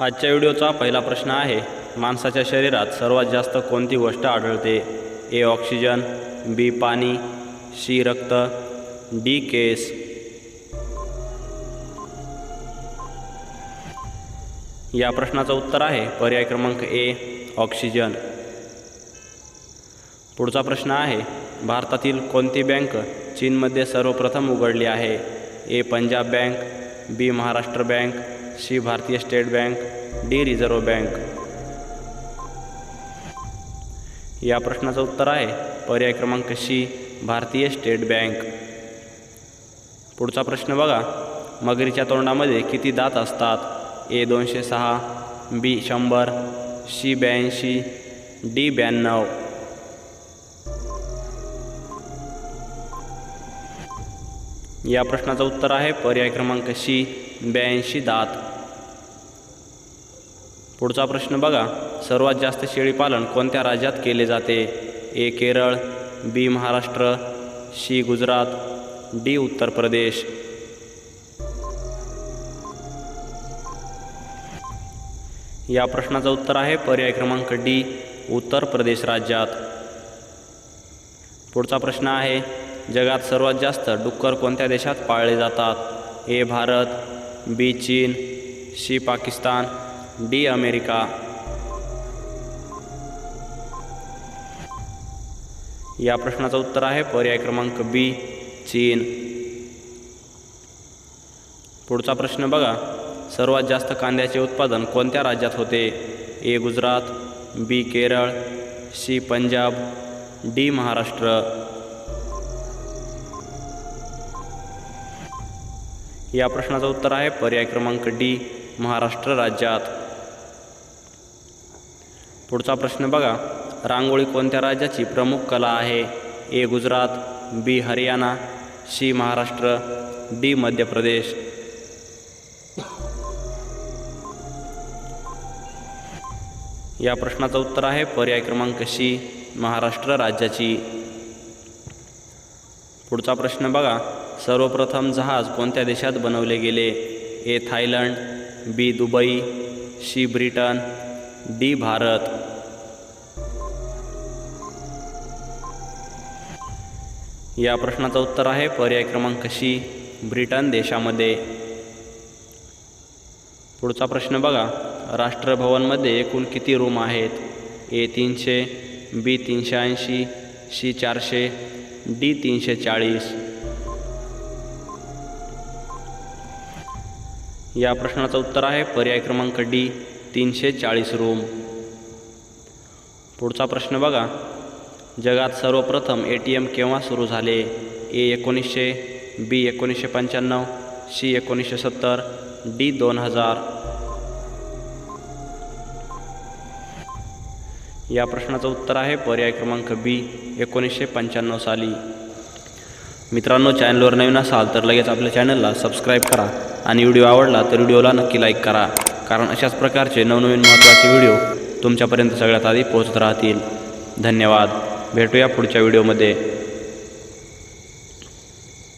आजच्या व्हिडिओचा पहिला प्रश्न आहे माणसाच्या शरीरात सर्वात जास्त कोणती गोष्ट आढळते? ए ऑक्सिजन बी पाणी सी रक्त डी केस. या प्रश्नाचं उत्तर आहे पर्याय क्रमांक ए ऑक्सिजन. पुढचा प्रश्न आहे भारतातील कोणती बँक चीनमध्ये सर्वप्रथम उघडली आहे? A Punjab bank B Maharashtra bank C Bharatiya state bank D reserve bank. या प्रश्नाचं उत्तर आहे पर्याय क्रमांक सी भारतीय स्टेट बँक. पुढचा प्रश्न बघा मगरीच्या तोंडामध्ये किती दात असतात? ए दोनशे सहा बी शंभर सी ब्याऐंशी डी ब्याण्णव. या प्रश्नाचं उत्तर आहे पर्याय क्रमांक सी ब्याऐंशी दात. पुढचा प्रश्न बघा. सर्वात जास्त शेळीपालन कोणत्या राज्यात केले जाते? A Kerala B Maharashtra C Gujarat D Uttar Pradesh. या प्रश्नाचं उत्तर आहे पर्याय क्रमांक डी उत्तर प्रदेश राज्यात. पुढचा प्रश्न आहे जगात सर्वात जास्त डुक्कर कोणत्या देशात पाळले जातात? ए भारत बी चीन सी पाकिस्तान डी अमेरिका. या प्रश्नाचं उत्तर आहे पर्याय क्रमांक बी चीन. पुढचा प्रश्न बघा. सर्वात जास्त कांद्याचे उत्पादन कोणत्या राज्यात होते? A Gujarat B Kerala C Punjab D Maharashtra. या प्रश्नाचं उत्तर आहे पर्याय क्रमांक डी महाराष्ट्र राज्यात. पुढचा प्रश्न बघा. रांगोळी कोणत्या राज्याची प्रमुख कला आहे? A. Gujarat B. Haryana C. Maharashtra D. Madhya Pradesh. या प्रश्नाचं उत्तर आहे पर्याय क्रमांक सी महाराष्ट्र राज्याची. पुढचा प्रश्न बघा. सर्वप्रथम जहाज कोणत्या देशात बनवले गेले? A. Thailand B. Dubai C. Britain D Bharat. या प्रश्नाचं उत्तर आहे पर्याय क्रमांक शी ब्रिटन देशामध्ये. पुढचा प्रश्न बघा. राष्ट्रभवनमध्ये एकूण किती रूम आहेत? ए तीनशे बी तीनशे ऐंशी सी चारशे डी तीनशे चाळीस. या प्रश्नाचं उत्तर आहे पर्याय क्रमांक डी तीनशे चाळीस रूम. पुढचा प्रश्न बघा. जगात सर्वप्रथम ए टी एम केव्हा सुरू झाले? ए एकोणीसशे बी एकोणीसशे पंच्याण्णव सी एकोणीसशे सत्तर डी दोन हजार. या प्रश्नाचं उत्तर आहे पर्याय क्रमांक बी एकोणीसशे पंच्याण्णव साली. मित्रांनो चॅनलवर नवीन असाल तर लगेच आपल्या चॅनलला सबस्क्राईब करा आणि व्हिडिओ आवडला तर व्हिडिओला नक्की लाईक करा. कारण अशाच प्रकारचे नवनवीन महत्त्वाचे व्हिडिओ तुमच्यापर्यंत सगळ्यात आधी पोहोचत राहतील. धन्यवाद. भेटूया पुढच्या व्हिडिओमध्ये.